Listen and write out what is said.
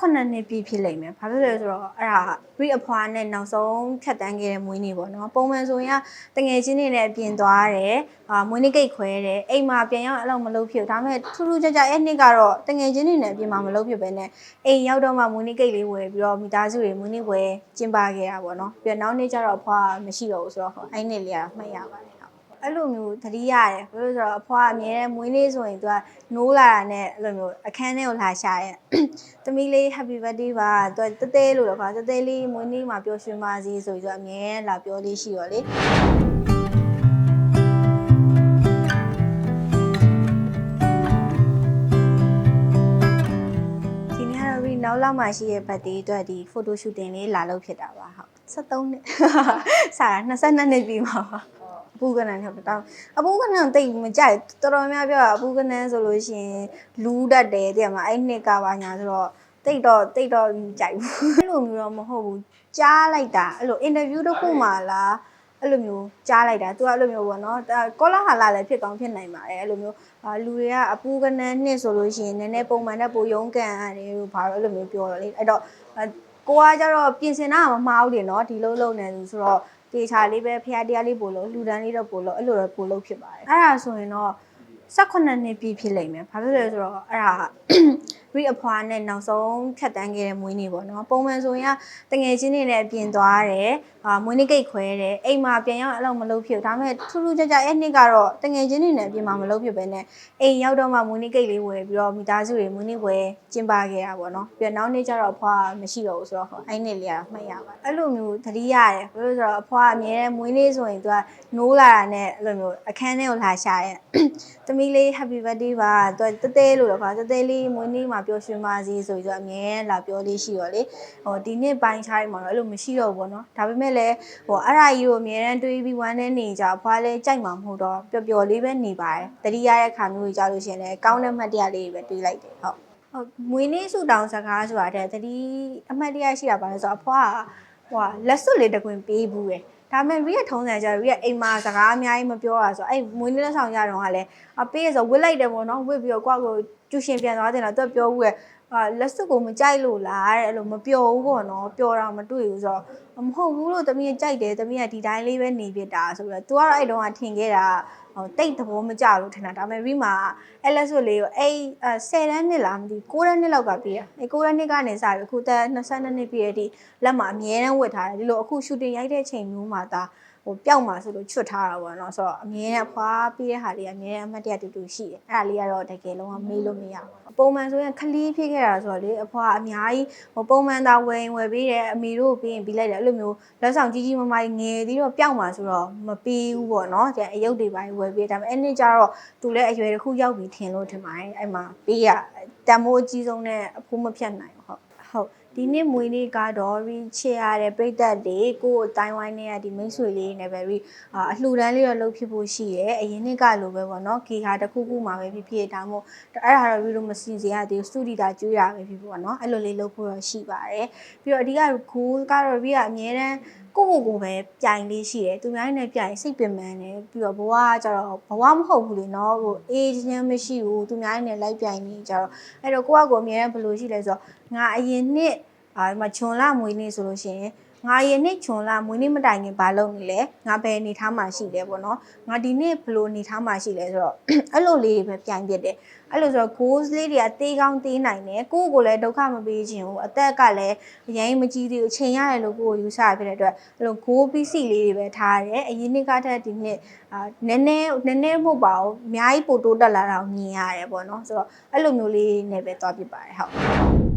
18နှစ်ပြည့်ဖြစ်လိမ့်မယ်။ဘာဖြစ်လဲဆိုတော့အဲ့ဒါ breed အဖွာနဲ့နောက်ဆုံးဖြတ်တန်းခဲ့တဲ့မွေးနေ့ပေါ့နော်။ပုံမှန်ဆိုရင်ကတငယ်ချင်းတွေနဲ့ပြင်သွားတယ်။အာမွေးနေ့ကိတ်ခွဲတယ်။အိမ်မှာပြန်ရောက်အဲ့လောက်မလုပ်ဖြစ်ဘူး။ဒါပေမဲ့ထူးထူးခြားခြားအဲ့နှစ်ကတော့တငယ်ချင်းတွေနဲ့ပြင်မှာမလုပ်ဖြစ်ပဲနဲ့အိမ်ရောက်တော့မှမွေးနေ့ကိတ်လေးဝယ်ပြီးတော့မိသားစုတွေမွေးနေ့ဝယ်ကျင်းပခဲ့တာပေါ့နော်။ပြီးတော့နောက်နေ့ကျတော့အဖွာမရှိတော့ဘူးဆိုတော့အဲ့နှစ်လေးကမှတ်ရပါတယ်ဟုတ်။ အဲ့လိုမျိုးသတိရတယ်ဘယ်လိုဆိုတော့အဖွာအမြဲတမ်းမွေးနေ့ဆိုရင်သူကနိုးလာတာနဲ့အဲ့လိုမျိုးအခန်းထဲကိုလာရှာရဲ့သမီးလေး happy birthday ပါသူကတဲတဲလို့တော့ပါတဲတဲလေးမွေးနေ့မှာပျော်ရွှင်ပါစေဆိုပြီးတော့အမြဲလာပြောလေးရှိတော့လေဒီနေ့ကတော့ဒီနောက်လောက်မှရှိရဲ့ birthday အတွက်ဒီ photo shooting လေးလာလုပ်ဖြစ်တာပါဟုတ်73နှစ်စတာ22နှစ်ပြီမှာပါအ ပူကနန်ဟုတ်တော့အပူကနန်တိတ်မကြိုက်တော်တော်များပြောတာအပူကနန်ဆိုလို့ရှိရင်လူးတတ်တယ်တဲ့မှာအဲ့နှစ်ကပါညာဆိုတော့တိတ်တော့တိတ်တော့မကြိုက်ဘူးအဲ့လိုမျိုးတော့မဟုတ်ဘူးကြားလိုက်တာအဲ့လို interview တစ်ခုမှလားအဲ့လိုမျိုးကြားလိုက်တာသူကအဲ့လိုမျိုးပေါ့နော်ဒါကောလာဟာလာလည်းဖြစ်ကောင်းဖြစ်နိုင်ပါတယ်အဲ့လိုမျိုးအာလူတွေကအပူကနန်းနှစ်ဆိုလို့ရှိရင်နည်းနည်းပုံမှန်နဲ့ပိုရုံးကန်ရတယ်လို့ဘာလို့အဲ့လိုမျိုးပြောတော့လေအဲ့တော့အာကိုကကြတော့ပြင်ဆင်တာကမမှားဘူးလေနော်ဒီလိုလုံးနေသူဆိုတော့ တေချာလေးပဲဖျားတရားလေးပို့လို့လူတန်းလေးတော့ပို့လို့အဲ့လိုတော့ပို့လို့ဖြစ်ပါတယ်အဲ့ဒါဆိုရင်တော့18နှစ်ပြည့်ဖြစ်လိမ့်မယ်ဘာဖြစ်လဲဆိုတော့အဲ့ဒါ breed အဖွာနဲ့နောက်ဆုံးဖြတ်တန်းခဲ့တဲ့မွေးနေ့ပေါ့နော်ပုံမှန်ဆိုရင်ကတငယ်ချင်းတွေနဲ့ပြင်သွားတယ်အာမွေးနေ့ကိတ်ခွဲတယ်အိမ်မှာပြန်ရောက်အဲ့လောက်မလုပ်ဖြစ်ဘူးဒါပေမဲ့ထူးထူးခြားခြားအဲ့နှစ်ကတော့တငယ်ချင်းတွေနဲ့ပြင်မှာမလုပ်ဖြစ်ပဲနဲ့အိမ်ရောက်တော့မှမွေးနေ့ကိတ်လေးဝယ်ပြီးတော့မိသားစုတွေမွေးနေ့ဝယ်ကျင်းပခဲ့တာပေါ့နော်ပြီးတော့နောက်နေ့ကျတော့အဖွာမရှိတော့ဘူးဆိုတော့ဟိုအဲ့နှစ်လေးကမှတ်ရပါတယ်အဲ့လိုမျိုးသတိရတယ်ဘယ်လိုဆိုတော့အဖွာအမြဲတမ်းမွေးနေ့ဆိုရင်သူကနိုးလာတာနဲ့အဲ့လိုမျိုးအခန်းထဲကိုလာရှာရဲ့သမီးလေး happy birthday ပါသူကတဲတဲလို့တော့ပါတဲတဲလေးမွေးနေ့မှာပျော်ရွှင်ပါစေဆိုပြီးတော့အမြဲလာပြောလေးရှိတော့လေဟိုဒီနေ့ပိုင်းခြားမှာတော့အဲ့လိုမရှိတော့ဘူးပေါ့နော်ဒါပေမဲ့လည်းဟိုအဲ့ဒါကြီးကိုအမြဲတမ်းတွေးပြီးဝမ်းနဲ့နေကြဘွားလဲကြိုက်မှာမဟုတ်တော့ပျော်ပျော်လေးပဲနေပါတယ်တတိယရဲ့ခါမျိုးကြီးကြလို့ရှရင်လည်းကောင်းတဲ့မှတ်တရလေးတွေပဲတွေးလိုက်တယ်ဟုတ်ဟုတ်မွေးနေ့ဆူတောင်းစကားဆိုတာတဲ့တတိအမှတ်တရရှိတာပါလဲဆိုတော့အဖွားကဟိုလက်စွပ်လေးတစ်ခွင်ပေးဘူးရယ်ဒါပေမဲ့ရီးရထုံးစံကြရီးရအိမ်မှာစကားအများကြီးမပြောရဆိုအဲ့မွေးနေ့လက်ဆောင်ရတော့ကလည်းအပေးရဆိုဝစ်လိုက်တယ်ပေါ့နော်ဝစ်ပြီးတော့ကိုယ့်ကိုကျူရှင်ပြန်သွားတယ်လားသူကပြောဘူးရဲ့ အာလက်စွပ်ကိုမကြိုက်လို့လားတဲ့အဲ့လိုမပျော်ဘူးပေါ့နော်ပျော်တာမတွေ့ဘူးဆိုတော့မဟုတ်ဘူးလို့တမီးကြိုက်တယ်တမီးကဒီတိုင်းလေးပဲနေပြတာဆိုပြီးတော့ तू ကတော့အဲ့တုန်းကထင်ခဲ့တာဟိုတိတ်သဘောမကျလို့ထင်တာဒါပေမဲ့ရီမှာအဲ့လက်စွပ်လေးကိုအဲ့10တန်းနှစ်လားမသိဘူး9တန်းနှစ်လောက်ကပြီးတာအဲ့9တန်းနှစ်ကနေစပြီးအခုတက်22နှစ်ပြည့်တဲ့အထိလက်မှာအမြဲတမ်းဝတ်ထားတယ်ဒီလိုအခု shooting ရိုက်တဲ့ချိန်မျိုးမှာဒါဟိုပျောက်မှာဆိုလို့ချွတ်ထားတာပေါ့နော်ဆိုတော့အမြဲတမ်းဖွာပြီးတဲ့ဟာလေးကအမြဲတမ်းအမှတ်တရတူတူရှိတယ်အဲ့ဒါလေးကတော့တကယ်လုံးဝမေးလို့မရဘူးပုံမှန်ဆိုရင်ခလီးဖြစ်ခဲ့တာဆိုတော့လေအဖွာအများကြီးဟိုပုံမှန်သာဝယ်ရင်ဝယ်ပြီးတယ်အမေတို့ပြီးရင်ပြီးလိုက်တယ်အဲ့လိုမျိုးလက်ဆောင်ကြီးကြီးမမကြီးငယ်သေးတော့ပျောက်မှာဆိုတော့မပေးဘူးပေါ့နော်ကျန်အယုတ်တွေပိုင်းဝယ်ပေးဒါပေမဲ့အဲ့နေ့ကျတော့သူလည်းအရွယ်တစ်ခုရောက်ပြီးထင်လို့ထင်ပါတယ်အဲ့မှာပေးရတန်မိုးအကြီးဆုံးနဲ့အဖိုးမဖြတ်နိုင်ဘူးဟုတ်ဟုတ်ဒီနေ့မွေးနေ့ကတော့ reach ရတဲ့ပြိသက်တွေကိုယ်တိုင်းဝိုင်းနဲ့ဒီမိတ်ဆွေလေးနဲ့ပဲ re အာအလှူဒန်းလေးတော့လုပ်ဖြစ်ဖို့ရှိရဲအရင်နှစ်ကလိုပဲပေါ့နော်ဂီဟာတစ်ခုခုမှာပဲဖြစ်ဖြစ်ဒါမှမဟုတ်အဲ့ဒါတော့ re လို့မစီစဉ်ရသေးဘူးစတူဒီတာကျွေးတာပဲဖြစ်ပေါ့နော်အဲ့လိုလေးလုပ်ဖို့တော့ရှိပါတယ်ပြီးတော့အဓိက goal ကတော့ re ကအများတန်းကိုကိုကိုပဲပြိုင်လေးရှိတယ်သူများနဲ့ပြိုင်စိတ်ပင်ပန်းတယ်ပြီးတော့ဘဝကကျတော့ဘဝမဟုတ်ဘူးလေနော်ဟိုအေးချင်းမရှိဘူးသူများနဲ့လိုက်ပြိုင်နေကြတော့အဲ့တော့ကိုကကိုအများတန်းဘယ်လိုရှိလဲဆိုတော့ငါအရင်နှစ် အာဒီမှာဂျွန်လမွေးနေ့ဆိုလို့ရှိရင်ငါရဲ့နှစ်ဂျွန်လမွေးနေ့မတိုင်ခင်ဘာလုပ်နေလဲငါဘယ်နေထားမှရှိလဲပေါ့နော်ငါဒီနေ့ဘယ်လိုနေထားမှရှိလဲဆိုတော့အဲ့လိုလေးတွေပဲပြိုင်ပြတယ်အဲ့လိုဆိုတော့ goals လေးတွေကတေးကောင်းတေးနိုင်တယ်ကိုယ့်ကိုယ်လည်းဒုက္ခမပေးခြင်းဘူးအသက်ကလည်းအရင်မကြီးသေးဘူးချိန်ရတယ်လို့ကိုယ်ကိုယူဆရဖြစ်တဲ့အတွက်အဲ့လို goal PC လေးတွေပဲထားရတယ်အရင်နှစ်ကထက်ဒီနှစ်အာနည်းနည်းနည်းနည်းမဟုတ်ပါဘူးအများကြီးပိုတိုးတက်လာတာကိုမြင်ရတယ်ပေါ့နော်ဆိုတော့အဲ့လိုမျိုးလေးနဲ့ပဲသွားပြပါတယ်ဟုတ်